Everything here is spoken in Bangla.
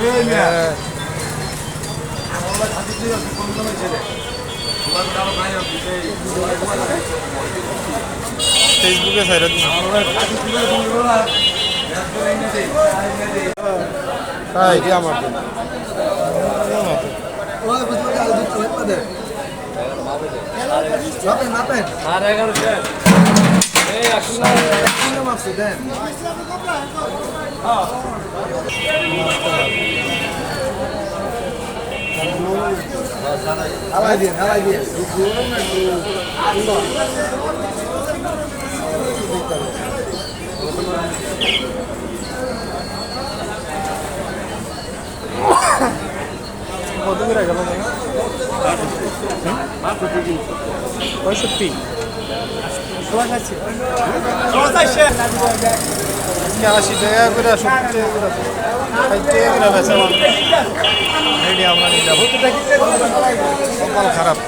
হ্যাঁ। ফেসবুকে ছাইরা দিন তাই কি আমার। আর এগারো এই একশো হালাই দিন হালাই দিন কত করে গেল পঁয়ষট্টি আজকে আশি টাকা করে সত্তর টাকা করে ষাট টাকা করে আমরা যাব। কপাল খারাপ।